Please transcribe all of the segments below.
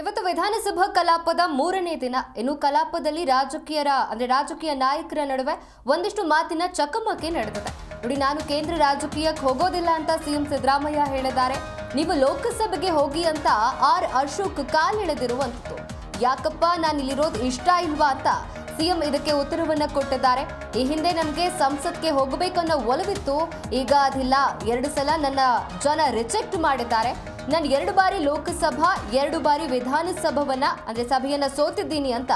ಇವತ್ತು ವಿಧಾನಸಭಾ ಕಲಾಪದ ಮೂರನೇ ದಿನ. ಇನ್ನು ಕಲಾಪದಲ್ಲಿ ರಾಜಕೀಯರ, ಅಂದ್ರೆ ರಾಜಕೀಯ ನಾಯಕರ ನಡುವೆ ಒಂದಿಷ್ಟು ಮಾತಿನ ಚಕಮಕಿ ನಡೆದಿದೆ. ನೋಡಿ, ನಾನು ಕೇಂದ್ರ ರಾಜಕೀಯಕ್ಕೆ ಹೋಗೋದಿಲ್ಲ ಅಂತ ಸಿಎಂ ಸಿದ್ದರಾಮಯ್ಯ ಹೇಳಿದ್ದಾರೆ. ನೀವು ಲೋಕಸಭೆಗೆ ಹೋಗಿ ಅಂತ ಆರ್ ಅಶೋಕ್ ಕಾಲೆಳೆದಿರುವಂಥದ್ದು ಯಾಕಪ್ಪ ನಾನು ಇಲ್ಲಿರೋದು ಇಷ್ಟ ಇಲ್ವಾ ಅಂತ ಸಿಎಂ ಇದಕ್ಕೆ ಉತ್ತರವನ್ನ ಕೊಟ್ಟಿದ್ದಾರೆ. ಈ ಹಿಂದೆ ನಮಗೆ ಸಂಸತ್ಗೆ ಹೋಗಬೇಕನ್ನೋ ಒಲವಿತ್ತು. ಈಗ ಅದಿಲ್ಲ. ಎರಡು ಸಲ ನನ್ನ ಜನ ರಿಜೆಕ್ಟ್ ಮಾಡಿದ್ದಾರೆ. ನಾನು ಎರಡು ಬಾರಿ ಲೋಕಸಭಾ, ಎರಡು ಬಾರಿ ವಿಧಾನಸಭವನ್ನ, ಅಂದ್ರೆ ಸಭೆಯನ್ನ ಸೋತಿದ್ದೀನಿ ಅಂತ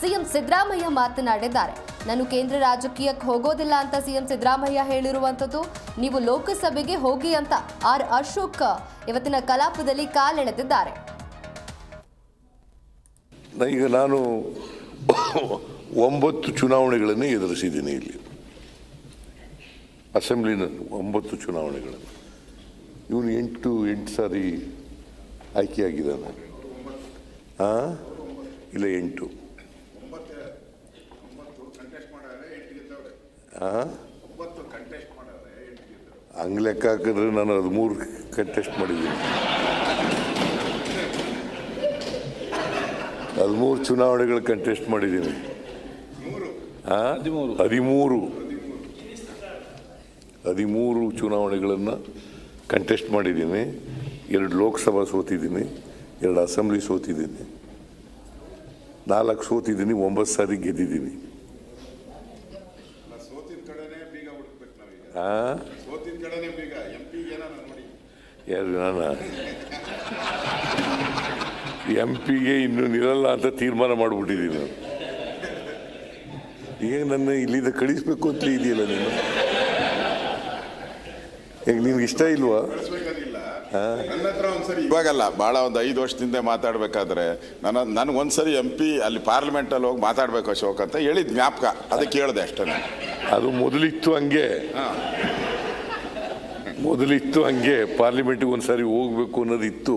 ಸಿಎಂ ಸಿದ್ದರಾಮಯ್ಯ ಮಾತನಾಡಿದ್ದಾರೆ. ನಾನು ಕೇಂದ್ರ ರಾಜಕೀಯಕ್ಕೆ ಹೋಗೋದಿಲ್ಲ ಅಂತ ಸಿಎಂ ಸಿದ್ದರಾಮಯ್ಯ ಹೇಳಿರುವಂಥದ್ದು. ನೀವು ಲೋಕಸಭೆಗೆ ಹೋಗಿ ಅಂತ ಆರ್ ಅಶೋಕ್ ಇವತ್ತಿನ ಕಲಾಪದಲ್ಲಿ ಕಾಲೆಳೆದಿದ್ದಾರೆ. ಈಗ ನಾನು ಒಂಬತ್ತು ಚುನಾವಣೆಗಳನ್ನು ಎದುರಿಸಿದ್ದೀನಿ ಇಲ್ಲಿ. ಅಸೆಂಬ್ಲಿನಲ್ಲಿ ಒಂಬತ್ತು ಚುನಾವಣೆಗಳನ್ನು. ಇವನು ಎಂಟು ಎಂಟು ಸಾರಿ ಆಯ್ಕೆಯಾಗಿದ್ದಾನೆ. ಹಾಂ ಇಲ್ಲ ಎಂಟು. ಹಾಂ ಹಂಗೆ ಲೆಕ್ಕ ಹಾಕಿದ್ರೆ ನಾನು ಹದಿಮೂರು ಕಂಟೆಸ್ಟ್ ಮಾಡಿದ್ದೀನಿ. ಹದಿಮೂರು ಚುನಾವಣೆಗಳು ಕಂಟೆಸ್ಟ್ ಮಾಡಿದ್ದೀನಿ? ಹದಿಮೂರು. ಹದಿಮೂರು. ಚುನಾವಣೆಗಳನ್ನು ಕಂಟೆಸ್ಟ್ ಮಾಡಿದ್ದೀನಿ. ಎರಡು ಲೋಕಸಭಾ ಸೋತಿದ್ದೀನಿ. ಎರಡು ಅಸೆಂಬ್ಲಿ ಸೋತಿದ್ದೀನಿ. ನಾಲ್ಕು ಸೋತಿದ್ದೀನಿ. ಒಂಬತ್ತು ಸಾರಿ ಗೆದ್ದಿದ್ದೀನಿ. ಹಾಂ ಯಾರು ನಾನು? ಎಂ ಪಿಗೆ ಇನ್ನು ನಿಲ್ಲಲ್ಲ ಅಂತ ತೀರ್ಮಾನ ಮಾಡಿಬಿಟ್ಟಿದ್ದೀನಿ ನಾನು. ಈಗ ನನ್ನ ಇಲ್ಲಿಂದ ಕಳಿಸ್ಬೇಕು ಅಂತಲೇ ಇದೆಯಲ್ಲ ನೀನು? ಈಗ ನಿನ್ಗೆ ಇಷ್ಟ ಇಲ್ವಾ? ಇವಾಗಲ್ಲ ಭಾಳ ಒಂದು ಐದು ವರ್ಷದಿಂದ ಮಾತಾಡ್ಬೇಕಾದ್ರೆ ನನ್ನ ನನಗೆ ಒಂದ್ಸರಿ ಎಂ ಪಿ ಅಲ್ಲಿ ಪಾರ್ಲಿಮೆಂಟಲ್ಲಿ ಹೋಗಿ ಮಾತಾಡ್ಬೇಕು ಅಶೋಕ್ ಅಂತ ಹೇಳಿದ್ ಜ್ಞಾಪಕ. ಅದಕ್ಕೆ ಕೇಳಿದೆ ಅಷ್ಟೇ ನಾನು. ಅದು ಮೊದಲಿತ್ತು ಹಂಗೆ. ಮೊದಲಿತ್ತು ಹಂಗೆ. ಪಾರ್ಲಿಮೆಂಟ್ಗೆ ಒಂದ್ಸರಿ ಹೋಗ್ಬೇಕು ಅನ್ನೋದಿತ್ತು.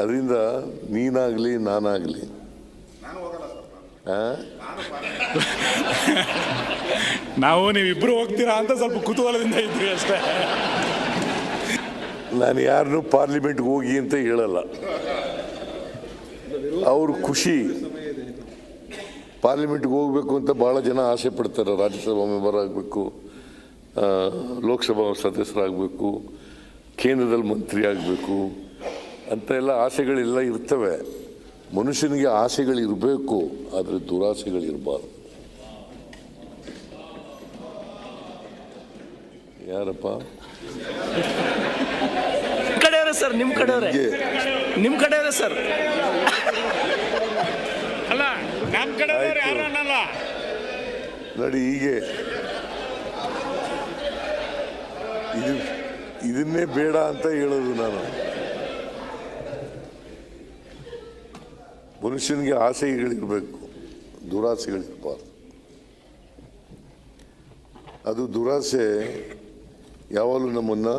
ಅದರಿಂದ ನೀನಾಗಲಿ ನಾನಾಗಲಿ. ನಾನು ಹೋಗಲ್ಲ ಸರ್. ಹಾಂ ನಾವು ನೀವಿಬ್ರು ಹೋಗ್ತೀರಾ ಅಂತ ಸ್ವಲ್ಪ ಕುತೂಹಲದಿಂದ ಇದ್ವಿ ಅಷ್ಟೇ. ನಾನು ಯಾರನ್ನು ಪಾರ್ಲಿಮೆಂಟ್ಗೆ ಹೋಗಿ ಅಂತ ಹೇಳಲ್ಲ. ಅವ್ರ ಖುಷಿ. ಪಾರ್ಲಿಮೆಂಟ್ಗೆ ಹೋಗ್ಬೇಕು ಅಂತ ಭಾಳ ಜನ ಆಸೆ ಪಡ್ತಾರೆ. ರಾಜ್ಯಸಭಾ ಮೆಂಬರ್ ಆಗಬೇಕು ಲೋಕಸಭಾ ಸದಸ್ಯರಾಗಬೇಕು ಕೇಂದ್ರದಲ್ಲಿ ಮಂತ್ರಿ ಆಗಬೇಕು. ಅಂತ ಎಲ್ಲ ಆಸೆಗಳೆಲ್ಲ ಇರ್ತವೆ. ಮನುಷ್ಯನಿಗೆ ಆಸೆಗಳಿರಬೇಕು ಆದರೆ ದುರಾಸೆಗಳಿರಬಾರ್ದು. ಯಾರಪ್ಪ? ಕಡೆಯವರೇ ಸರ್ ನಿಮ್ಮ ಕಡೆಯವರೇ. ನಿಮ್ಮ ಕಡೆಯವರೇ ಸರ್. ಅಲ್ಲ ನಮ್ಮ ಕಡೆ ಆಯ್ತು. ಯಾರು ಅನ್ನಲ್ಲ. ನೋಡಿ ಹೀಗೆ. ಇದು ಇದನ್ನೇ ಬೇಡ ಅಂತ ಹೇಳೋದು ನಾನು. ಮನುಷ್ಯನಿಗೆ ಆಸೆಗಳಿರಬೇಕು, ದುರಾಸೆಗಳಿರಬಾರ್ದು. ಅದು ದುರಾಸೆ ಯಾವಾಗಲೂ ನಮ್ಮನ್ನು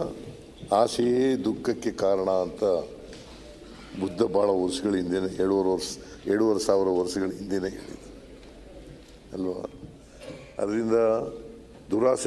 ಆಸೆಯೇ ದುಃಖಕ್ಕೆ ಕಾರಣ ಅಂತ ಬುದ್ಧ ಭಾಳ ವರ್ಷಗಳ ಹಿಂದೆನೇ, ಏಳುವರೆ ವರ್ಷ, ಏಳುವರೆ ಸಾವಿರ ವರ್ಷಗಳ ಹಿಂದೆನೇ ಹೇಳಿದ ಅಲ್ವಾ? ಅದರಿಂದ ದುರಾಸೆ